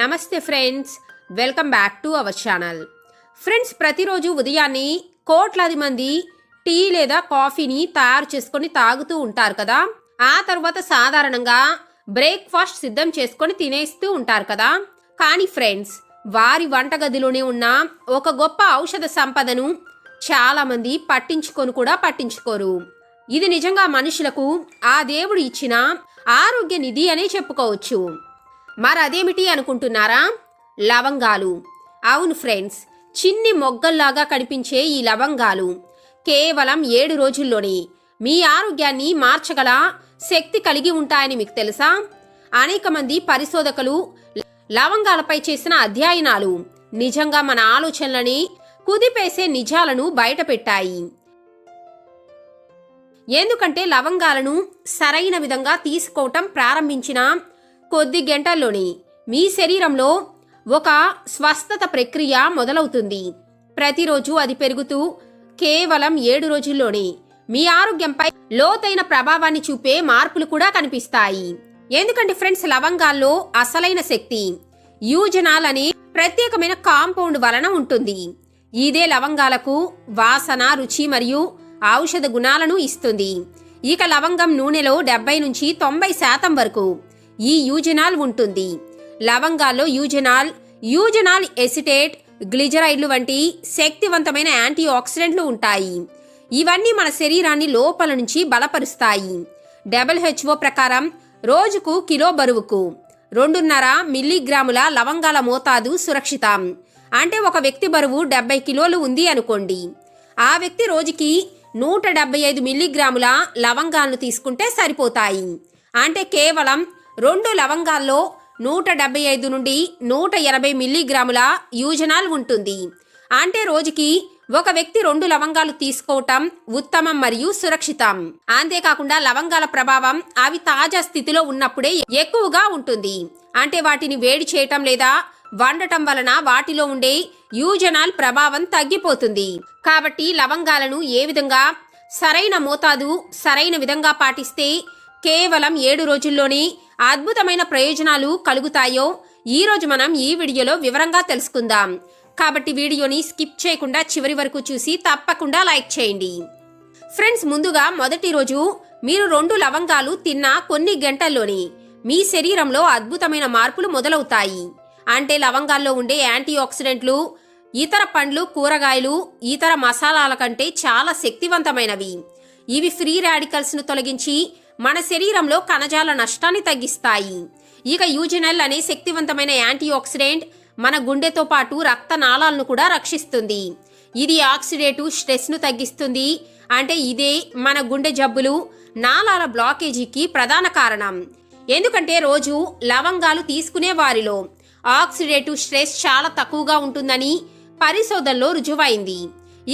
నమస్తే friends welcome back to our channel. Friends ప్రతిరోజు ఉదయాన్నే కోట్లాది మంది టీ లేదా కాఫీని తయారు చేసుకొని తాగుతూ ఉంటారు కదా? ఆ తర్వాత సాధారణంగా బ్రేక్ఫాస్ట్ సిద్ధం చేసుకొని తినేస్తూ ఉంటారు కదా? కానీ ఫ్రెండ్స్ వారి వంటగదిలోనే ఉన్న ఒక గొప్ప ఔషధ సంపదను చాలామంది పట్టించుకొని కూడా పట్టించుకోరు. ఇది నిజంగా మనుషులకు ఆ దేవుడు ఇచ్చిన ఆరోగ్య నిధి అనే చెప్పుకోవచ్చు. మరి అదేమిటి అనుకుంటున్నారా? లవంగాలు. అవును ఫ్రెండ్స్ చిన్ని మొగ్గల్లాగా కనిపించే ఈ లవంగాలు కేవలం ఏడు రోజుల్లోనే మీ ఆరోగ్యాన్ని మార్చగల శక్తి కలిగి ఉంటాయని మీకు తెలుసా? అనేక మంది పరిశోధకులు లవంగాలపై చేసిన అధ్యయనాలు నిజంగా మన ఆలోచనలని కుదిపేసే నిజాలను బయటపెట్టాయి. ఎందుకంటే లవంగాలను సరైన విధంగా తీసుకోవటం ప్రారంభించిన కొద్ది గంటల్లోనే మీ శరీరంలో ఒక స్వస్థత ప్రక్రియ మొదలవుతుంది. ప్రతిరోజు అది పెరుగుతూ కేవలం ఏడు రోజుల్లోనే మీ ఆరోగ్యంపై లోతైన ప్రభావాన్ని చూపే మార్పులు కూడా కనిపిస్తాయి. ఎందుకంటే ఫ్రెండ్స్ లవంగాల్లో అసలైన శక్తి యూజనాల్ అనే ప్రత్యేకమైన కాంపౌండ్ వలన ఉంటుంది. ఇదే లవంగాలకు వాసన రుచి మరియు ఔషధ గుణాలను ఇస్తుంది. ఇక లవంగం నూనెలో డెబ్బై నుంచి తొంభై శాతం వరకు ఈ యూజనాల్ ఉంటుంది. లవంగాల్లో యూజనాల్ యూజనాల్ ఎసిటేట్ గ్లిజరైడ్లు వంటి శక్తివంతమైన యాంటీ ఆక్సిడెంట్లు ఉంటాయి. ఇవన్నీ మన శరీరాన్ని లోపల నుంచి బలపరుస్తాయి. డబ్ల్యూహెచ్ఓ ప్రకారం రోజుకు కిలో బరువుకు రెండున్నర మిల్లీగ్రాముల లవంగాల మోతాదు సురక్షితం. అంటే ఒక వ్యక్తి బరువు డెబ్బై కిలోలు ఉంది అనుకోండి. ఆ వ్యక్తి రోజుకి నూట డెబ్బై ఐదు మిల్లీగ్రాముల లవంగాలను తీసుకుంటే సరిపోతాయి. అంటే కేవలం రెండు లవంగాల్లో నూట డెబ్బై ఐదు నుండి నూట ఎనభై మిల్లీగ్రాముల యూజనాల్ ఉంటుంది. అంటే రోజుకి ఒక వ్యక్తి రెండు లవంగాలు తీసుకోవటం ఉత్తమం మరియు సురక్షితం. అంతేకాకుండా లవంగాల ప్రభావం అవి తాజా స్థితిలో ఉన్నప్పుడే ఎక్కువగా ఉంటుంది. అంటే వాటిని వేడి చేయటం లేదా వండటం వలన వాటిలో ఉండే యూజనాల్ ప్రభావం తగ్గిపోతుంది. కాబట్టి లవంగాలను ఏ విధంగా సరైన మోతాదు సరైన విధంగా పాటిస్తే కేవలం ఏడు రోజుల్లోనే అద్భుతమైన ప్రయోజనాలు కలుగుతాయో? ఈ రోజు మనం ఈ వీడియోలో వివరంగా తెలుసుకుందాం. కాబట్టి వీడియోని స్కిప్ చేయకుండా చివరి వరకు చూసి తప్పకుండా లైక్ చేయండి. ఫ్రెండ్స్ ముందుగా మొదటి రోజు మీరు రెండు లవంగాలు తిన్న కొన్ని గంటల్లోనే మీ శరీరంలో అద్భుతమైన మార్పులు మొదలవుతాయి. అంటే లవంగాల్లో ఉండే యాంటీ ఆక్సిడెంట్లు ఇతర పండ్లు కూరగాయలు ఇతర మసాలాల కంటే చాలా శక్తివంతమైనవి. ఇవి ఫ్రీ రాడికల్స్ను తొలగించి మన శరీరంలో కణజాల నష్టాన్ని తగ్గిస్తాయి. ఇక యూజినల్ అనే శక్తివంతమైన యాంటీ ఆక్సిడెంట్ మన గుండెతో పాటు రక్త నాళాలను కూడా రక్షిస్తుంది. ఇది ఆక్సిడేటివ్ స్ట్రెస్ను తగ్గిస్తుంది. అంటే ఇదే మన గుండె జబ్బులు నాళాల బ్లాకేజీకి ప్రధాన కారణం. ఎందుకంటే రోజు లవంగాలు తీసుకునే వారిలో ఆక్సిడేటివ్ స్ట్రెస్ చాలా తక్కువగా ఉంటుందని పరిశోధనలో రుజువైంది.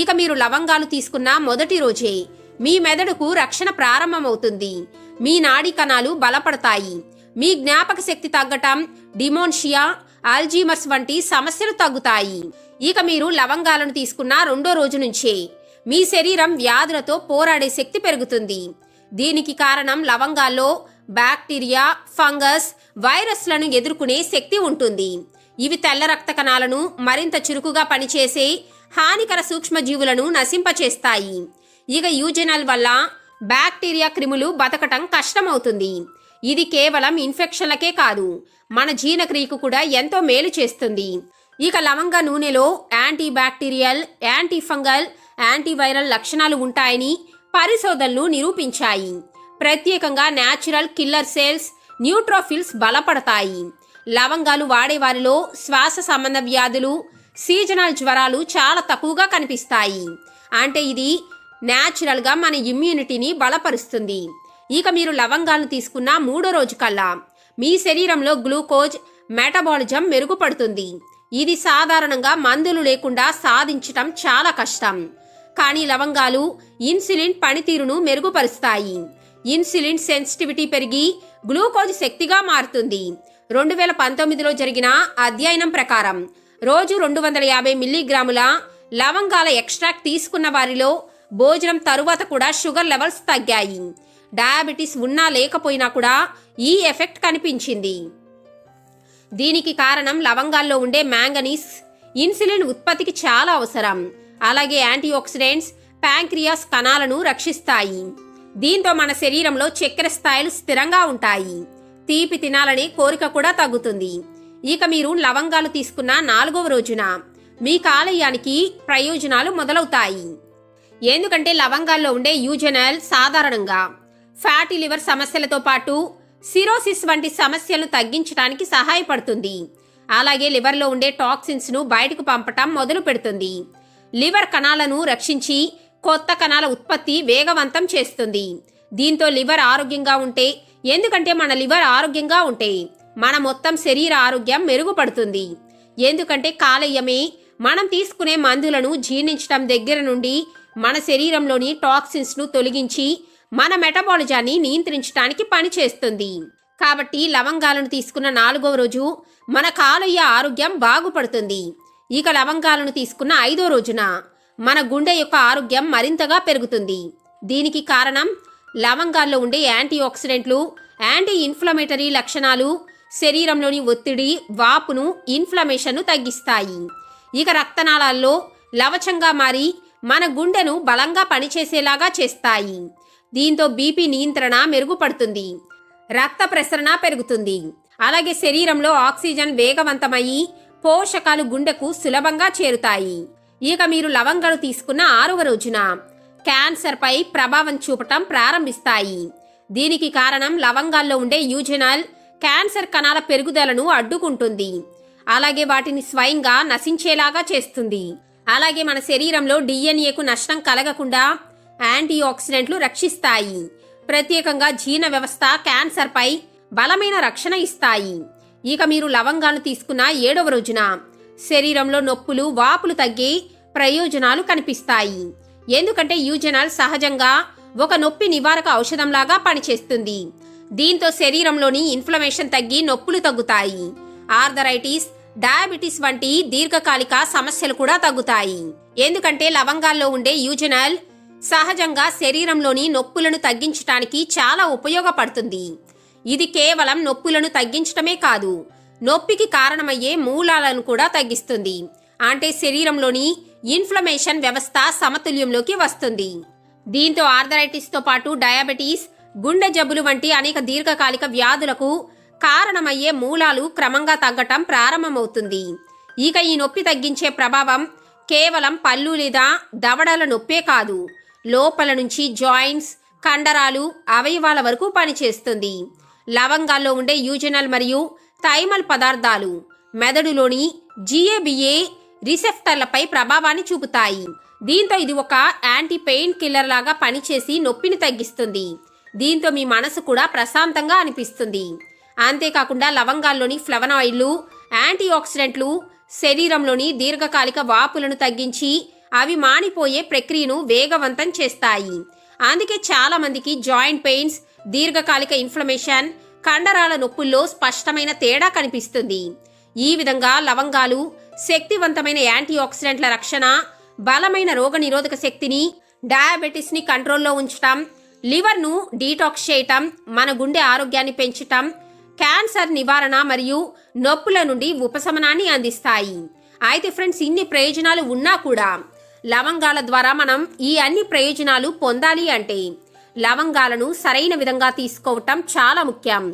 ఇక మీరు లవంగాలు తీసుకున్న మొదటి రోజే మీ మెదడుకు రక్షణ ప్రారంభమవుతుంది. మీ నాడీ కణాలు బలపడతాయి. మీ జ్ఞాపక శక్తి తగ్గటం డిమోన్షియా ఆల్జీమర్స్ వంటి సమస్యలు తగ్గుతాయి. ఇక మీరు లవంగాలను తీసుకున్న రెండో రోజు నుంచే మీ శరీరం వ్యాధులతో పోరాడే శక్తి పెరుగుతుంది. దీనికి కారణం లవంగాల్లో బ్యాక్టీరియా ఫంగస్ వైరస్లను ఎదుర్కొనే శక్తి ఉంటుంది. ఇవి తెల్ల రక్త కణాలను మరింత చురుకుగా పనిచేసే హానికర సూక్ష్మజీవులను నశింపచేస్తాయి. ఇక యూజెనల్ వల్ల బ్యాక్టీరియా క్రిములు బతకటం కష్టమవుతుంది. ఇది కేవలం ఇన్ఫెక్షన్లకే కాదు మన జీర్ణక్రియకు కూడా ఎంతో మేలు చేస్తుంది. ఇక లవంగ నూనెలో anti bacterial anti fungal antiviral లక్షణాలు ఉంటాయని పరిశోధనలు నిరూపించాయి. ప్రత్యేకంగా న్యాచురల్ కిల్లర్ సెల్స్ న్యూట్రోఫిల్స్ బలపడతాయి. లవంగాలు వాడేవారిలో శ్వాస సంబంధ వ్యాధులు సీజనల్ జ్వరాలు చాలా తక్కువగా కనిపిస్తాయి. అంటే ఇది న్యాచురల్గా మన ఇమ్యూనిటీని బలపరుస్తుంది. ఇక మీరు లవంగాలను తీసుకున్న మూడో రోజు కల్లా మీ శరీరంలో గ్లూకోజ్ మెటబాలిజం మెరుగుపడుతుంది. ఇది సాధారణంగా మందులు లేకుండా సాధించటం చాలా కష్టం. కానీ లవంగాలు ఇన్సులిన్ పనితీరును మెరుగుపరుస్తాయి. ఇన్సులిన్ సెన్సిటివిటీ పెరిగి గ్లూకోజ్ శక్తిగా మారుతుంది. రెండు వేల పంతొమ్మిదిలో జరిగిన అధ్యయనం ప్రకారం రోజు రెండు వందల యాభై మిల్లీగ్రాముల లవంగాల ఎక్స్ట్రాక్ట్ తీసుకున్న వారిలో భోజనం తరువాత కూడా షుగర్ లెవెల్స్ తగ్గాయి. డయాబెటీస్ ఉన్నా లేకపోయినా కూడా ఈ ఎఫెక్ట్ కనిపించింది. దీనికి కారణం లవంగాల్లో ఉండే మ్యాంగనీస్ ఇన్సులిన్ ఉత్పత్తికి చాలా అవసరం. అలాగే యాంటీ ఆక్సిడెంట్స్ ప్యాంక్రియాస్ కణాలను రక్షిస్తాయి. దీంతో మన శరీరంలో చక్కెర స్థాయిలు స్థిరంగా ఉంటాయి. తీపి తినాలనే కోరిక కూడా తగ్గుతుంది. ఇక మీరు లవంగాలు తీసుకున్న నాలుగవ రోజున మీ కాలేయానికి ప్రయోజనాలు మొదలవుతాయి. ఎందుకంటే లవంగాల్లో ఉండే యూజెనల్ సాధారణంగా ఫ్యాటీ లివర్ సమస్యలతో పాటు సిరోసిస్ వంటి సమస్యలను తగ్గించడానికి సహాయపడుతుంది. అలాగే లివర్లో ఉండే టాక్సిన్స్ను బయటకు పంపటం మొదలు పెడుతుంది. లివర్ కణాలను రక్షించి కొత్త కణాల ఉత్పత్తి వేగవంతం చేస్తుంది. దీంతో లివర్ ఆరోగ్యంగా ఉంటే ఎందుకంటే మన లివర్ ఆరోగ్యంగా ఉంటే మన మొత్తం శరీర ఆరోగ్యం మెరుగుపడుతుంది. ఎందుకంటే కాలేయమే మనం తీసుకునే మందులను జీర్ణించడం దగ్గర నుండి మన శరీరంలోని టాక్సిన్స్ను తొలగించి మన మెటబాలిజాన్ని నియంత్రించడానికి పనిచేస్తుంది. కాబట్టి లవంగాలను తీసుకున్న నాలుగవ రోజు మన కాలయ్య ఆరోగ్యం బాగుపడుతుంది. ఇక లవంగాలను తీసుకున్న ఐదో రోజున మన గుండె యొక్క ఆరోగ్యం మరింతగా పెరుగుతుంది. దీనికి కారణం లవంగాల్లో ఉండే యాంటీ ఆక్సిడెంట్లు యాంటీ ఇన్ఫ్లమేటరీ లక్షణాలు శరీరంలోని ఒత్తిడి వాపును ఇన్ఫ్లమేషన్ను తగ్గిస్తాయి. ఇక రక్తనాళాల్లో లవచంగా మారి మన గుండెను బలంగా పనిచేసేలాగా చేస్తాయి. దీంతో బీపీ నియంత్రణ మెరుగుపడుతుంది. రక్త ప్రసరణ పెరుగుతుంది. అలాగే శరీరంలో ఆక్సిజన్ వేగవంతమయ్యి పోషకాలు గుండెకు సులభంగా చేరుతాయి. ఇక మీరు లవంగాలు తీసుకున్న ఆరవ రోజున క్యాన్సర్పై ప్రభావం చూపటం ప్రారంభిస్తాయి. దీనికి కారణం లవంగాల్లో ఉండే యూజెనాల్ క్యాన్సర్ కణాల పెరుగుదలను అడ్డుకుంటుంది. అలాగే వాటిని స్వయంగా నశించేలాగా చేస్తుంది. అలాగే మన శరీరంలో డిఎన్ఏకు నష్టం కలగకుండా యాంటీ ఆక్సిడెంట్లు రక్షిస్తాయి. ప్రత్యేకంగా జీర్ణ వ్యవస్థ క్యాన్సర్పై బలమైన రక్షణ ఇస్తాయి. ఇక మీరు లవంగాలు తీసుకున్న ఏడవ రోజున శరీరంలో నొప్పులు వాపులు తగ్గి ప్రయోజనాలు కనిపిస్తాయి. ఎందుకంటే యూజనాల్ సహజంగా ఒక నొప్పి నివారక ఔషధంలాగా పనిచేస్తుంది. దీంతో శరీరంలోని ఇన్ఫ్లమేషన్ తగ్గి నొప్పులు తగ్గుతాయి. ఆర్థరైటిస్ డయాబెటిస్ వంటి దీర్ఘకాలిక సమస్యలు కూడా తగ్గుతాయి. ఎందుకంటే లవంగాల్లో ఉండే యూజనల్ సహజంగా శరీరంలోని నొప్పులను తగ్గించటానికి చాలా ఉపయోగపడుతుంది. ఇది కేవలం నొప్పులను తగ్గించటమే కాదు నొప్పికి కారణమయ్యే మూలాలను కూడా తగ్గిస్తుంది. అంటే శరీరంలోని ఇన్ఫ్లమేషన్ వ్యవస్థ సమతుల్యంలోకి వస్తుంది. దీంతో ఆర్థరైటిస్తో పాటు డయాబెటీస్ గుండె జబ్బులు వంటి అనేక దీర్ఘకాలిక వ్యాధులకు కారణమయ్యే మూలాలు క్రమంగా తగ్గటం ప్రారంభమవుతుంది. ఇక ఈ నొప్పి తగ్గించే ప్రభావం కేవలం పళ్ళు లేదా దవడల నొప్పే కాదు. లోపల నుంచి జాయింట్స్ కండరాలు అవయవాల వరకు పనిచేస్తుంది. లవంగాల్లో ఉండే యూజనల్ మరియు థైమల్ పదార్థాలు మెదడులోని జిఏబిఏ రిసెప్టర్లపై ప్రభావాన్ని చూపుతాయి. దీంతో ఇది ఒక యాంటీ పెయిన్ కిల్లర్ లాగా పనిచేసి నొప్పిని తగ్గిస్తుంది. దీంతో మీ మనసు కూడా ప్రశాంతంగా అనిపిస్తుంది. అంతేకాకుండా లవంగాల్లోని ఫ్లవనాయిల్లు యాంటీ ఆక్సిడెంట్లు శరీరంలోని దీర్ఘకాలిక వాపులను తగ్గించి అవి మానిపోయే ప్రక్రియను వేగవంతం చేస్తాయి. అందుకే చాలామందికి జాయింట్ పెయిన్స్ దీర్ఘకాలిక ఇన్ఫ్లమేషన్ కండరాల నొప్పుల్లో స్పష్టమైన తేడా కనిపిస్తుంది. ఈ విధంగా లవంగాలు శక్తివంతమైన యాంటీ ఆక్సిడెంట్ల రక్షణ బలమైన రోగనిరోధక శక్తిని డయాబెటీస్ని కంట్రోల్లో ఉంచటం లివర్ను డీటాక్స్ చేయటం మన గుండె ఆరోగ్యాన్ని పెంచటం క్యాన్సర్ నివారణ మరియు నొప్పుల నుండి ఉపశమనాన్ని అందిస్తాయి. అయితే ఫ్రెండ్స్ ఇన్ని ప్రయోజనాలు ఉన్నా కూడా లవంగాల ద్వారా మనం ఈ అన్ని ప్రయోజనాలు పొందాలి అంటే లవంగాలను సరైన విధంగా తీసుకోవటం చాలా ముఖ్యం.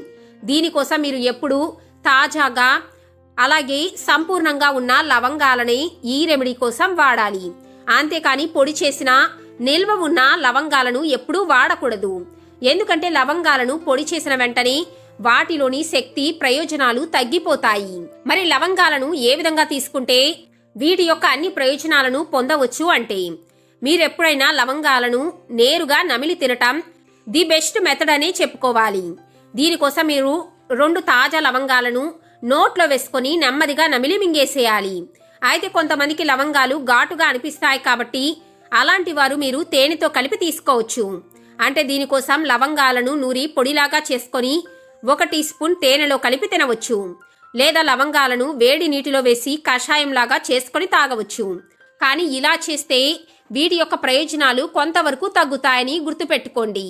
దీనికోసం మీరు ఎప్పుడూ తాజాగా అలాగే సంపూర్ణంగా ఉన్న లవంగాలని ఈ రెమెడీ కోసం వాడాలి. అంతేకాని పొడి చేసిన నిల్వ ఉన్న లవంగాలను ఎప్పుడూ వాడకూడదు. ఎందుకంటే లవంగాలను పొడి చేసిన వెంటనే వాటిలోని శక్తి ప్రయోజనాలు తగ్గిపోతాయి. మరి లవంగాలను ఏ విధంగా తీసుకుంటే వీటి యొక్క అన్ని ప్రయోజనాలను పొందవచ్చు అంటే మీరెప్పుడైనా లవంగాలను నేరుగా నమిలి తినటం ది బెస్ట్ మెథడ్ అనే చెప్పుకోవాలి. దీనికోసం మీరు రెండు తాజా లవంగాలను నోట్లో వేసుకొని నెమ్మదిగా నమిలి మింగేసేయాలి. అయితే కొంతమందికి లవంగాలు ఘాటుగా అనిపిస్తాయి కాబట్టి అలాంటి వారు మీరు తేనెతో కలిపి తీసుకోవచ్చు. అంటే దీనికోసం లవంగాలను నూరి పొడిలాగా చేసుకొని ఒక టీ స్పూన్ తేనెలో కలిపి తినవచ్చు. లేదా లవంగాలను వేడి నీటిలో వేసి కషాయంలాగా చేసుకొని తాగవచ్చు. కానీ ఇలా చేస్తే వీటి యొక్క ప్రయోజనాలు కొంతవరకు తగ్గుతాయని గుర్తుపెట్టుకోండి.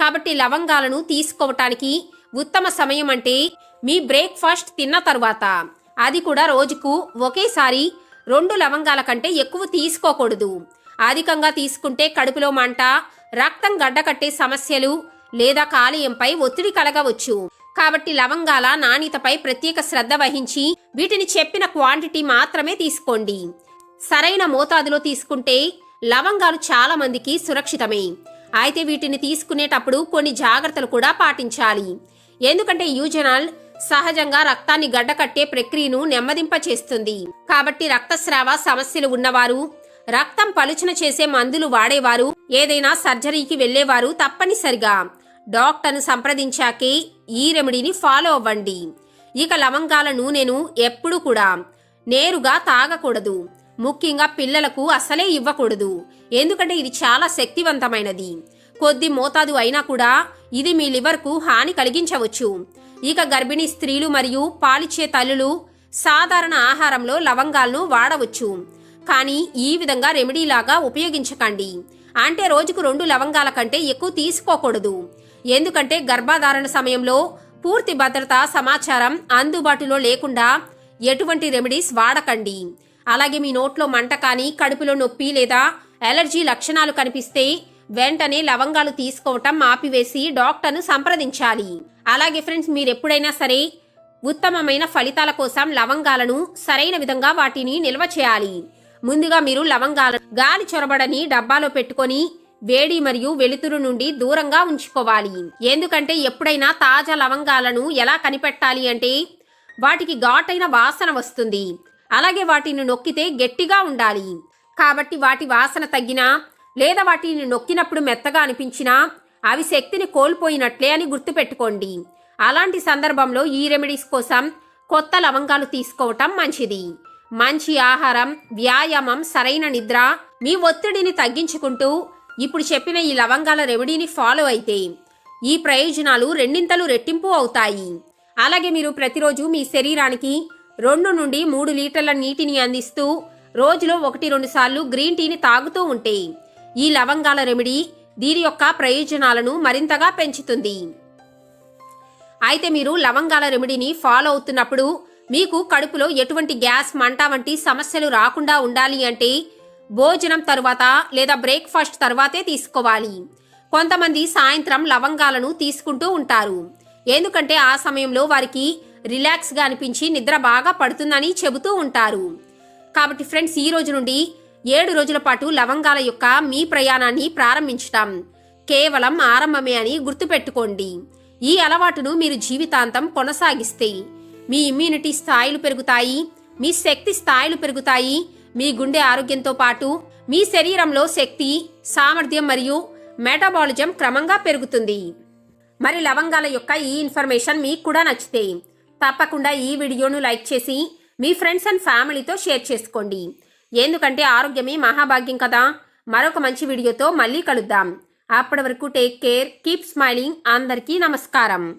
కాబట్టి లవంగాలను తీసుకోవటానికి ఉత్తమ సమయం అంటే మీ బ్రేక్ఫాస్ట్ తిన్న తర్వాత. అది కూడా రోజుకు ఒకేసారి రెండు లవంగాల కంటే ఎక్కువ తీసుకోకూడదు. అధికంగా తీసుకుంటే కడుపులో మంట రక్తం గడ్డకట్టే సమస్యలు లేదా కాలేయంపై ఒత్తిడి కలగవచ్చు. కాబట్టి లవంగాల నాణ్యతపై ప్రత్యేక శ్రద్ధ వహించి వీటిని చెప్పిన క్వాంటిటీ మాత్రమే తీసుకోండి. సరైన మోతాదులో తీసుకుంటే లవంగాలు చాలా మందికి సురక్షితమే. అయితే వీటిని తీసుకునేటప్పుడు కొన్ని జాగ్రత్తలు కూడా పాటించాలి. ఎందుకంటే యూజనాల్ సహజంగా రక్తాన్ని గడ్డకట్టే ప్రక్రియను నెమ్మదింప చేస్తుంది కాబట్టి రక్తస్రావ సమస్యలు ఉన్నవారు రక్తం పలుచన చేసే మందులు వాడేవారు ఏదైనా సర్జరీకి వెళ్ళేవారు తప్పనిసరిగా. డాక్టర్ను సంప్రదించాకే ఈ రెమెడీని ఫాలో అవ్వండి. ఇక లవంగాల నూనెను ఎప్పుడు కూడా నేరుగా తాగకూడదు. ముఖ్యంగా పిల్లలకు అసలే ఇవ్వకూడదు. ఎందుకంటే ఇది చాలా శక్తివంతమైనది. కొద్ది మోతాదు అయినా కూడా ఇది మీ లివర్కు హాని కలిగించవచ్చు. ఇక గర్భిణీ స్త్రీలు మరియు పాలిచ్చే తల్లులు సాధారణ ఆహారంలో లవంగాలను వాడవచ్చు. కానీ ఈ విధంగా రెమెడీలాగా ఉపయోగించకండి. అంటే రోజుకు రెండు లవంగాల కంటే ఎక్కువ తీసుకోకూడదు. ఎందుకంటే గర్భధారణ సమయంలో పూర్తి భద్రత సమాచారం అందుబాటులో లేకుండా ఎటువంటి రెమెడీస్ వాడకండి. అలాగే మీ నోట్లో మంట కానీ కడుపులో నొప్పి లేదా ఎలర్జీ లక్షణాలు కనిపిస్తే వెంటనే లవంగాలు తీసుకోవటం ఆపివేసి డాక్టర్ను సంప్రదించాలి. అలాగే ఫ్రెండ్స్ మీరు ఎప్పుడైనా సరే ఉత్తమమైన ఫలితాల కోసం లవంగాలను సరైన విధంగా వాటిని నిల్వ చేయాలి. ముందుగా మీరు లవంగాలను గాలి చొరబడని డబ్బాలో పెట్టుకొని వేడి మరియు వెలుతురు నుండి దూరంగా ఉంచుకోవాలి. ఎందుకంటే ఎప్పుడైనా తాజా లవంగాలను ఎలా కనిపెట్టాలి అంటే వాటికి ఘాటైన వాసన వస్తుంది. అలాగే వాటిని నొక్కితే గట్టిగా ఉండాలి. కాబట్టి వాటి వాసన తగ్గినా లేదా వాటిని నొక్కినప్పుడు మెత్తగా అనిపించినా అవి శక్తిని కోల్పోయినట్లే అని గుర్తుపెట్టుకోండి. అలాంటి సందర్భంలో ఈ రెమెడీస్ కోసం కొత్త లవంగాలు తీసుకోవటం మంచిది. మంచి ఆహారం వ్యాయామం సరైన నిద్ర మీ ఒత్తిడిని తగ్గించుకుంటూ ఇప్పుడు చెప్పిన ఈ లవంగాల రెమెడీని ఫాలో అయితే ఈ ప్రయోజనాలు రెండింతలు రెట్టింపు అవుతాయి. అలాగే మీరు ప్రతిరోజు మీ శరీరానికి రెండు నుండి మూడు లీటర్ల నీటిని అందిస్తూ రోజులో ఒకటి రెండు సార్లు గ్రీన్ టీని తాగుతూ ఉంటే ఈ లవంగాల రెమెడీ దీని యొక్క ప్రయోజనాలను మరింతగా పెంచుతుంది. అయితే మీరు లవంగాల రెమెడీని ఫాలో అవుతున్నప్పుడు మీకు కడుపులో ఎటువంటి గ్యాస్ మంట వంటి సమస్యలు రాకుండా ఉండాలి అంటే భోజనం తరువాత లేదా బ్రేక్ఫాస్ట్ తర్వాతే తీసుకోవాలి. కొంతమంది సాయంత్రం లవంగాలను తీసుకుంటూ ఉంటారు. ఎందుకంటే ఆ సమయంలో వారికి రిలాక్స్గా అనిపించి నిద్ర బాగా పడుతుందని చెబుతూ ఉంటారు. కాబట్టి ఫ్రెండ్స్ ఈ రోజు నుండి ఏడు రోజుల పాటు లవంగాల యొక్క మీ ప్రయాణాన్ని ప్రారంభించటం కేవలం ఆరంభమే అని గుర్తుపెట్టుకోండి. ఈ అలవాటును మీరు జీవితాంతం కొనసాగిస్తే మీ ఇమ్యూనిటీ స్థాయిలు పెరుగుతాయి మీ శక్తి స్థాయిలు పెరుగుతాయి మీ గుండె ఆరోగ్యంతో పాటు మీ శరీరంలో శక్తి సామర్థ్యం మరియు మెటాబాలిజం క్రమంగా పెరుగుతుంది. మరి లవంగాల యొక్క ఈ ఇన్ఫర్మేషన్ మీకు కూడా నచ్చితే తప్పకుండా ఈ వీడియోను లైక్ చేసి మీ ఫ్రెండ్స్ అండ్ ఫ్యామిలీతో షేర్ చేసుకోండి. ఎందుకంటే ఆరోగ్యమే మహాభాగ్యం కదా? మరొక మంచి వీడియోతో మళ్ళీ కలుద్దాం. అప్పటి వరకు టేక్ కేర్ కీప్ స్మైలింగ్ అందరికీ నమస్కారం.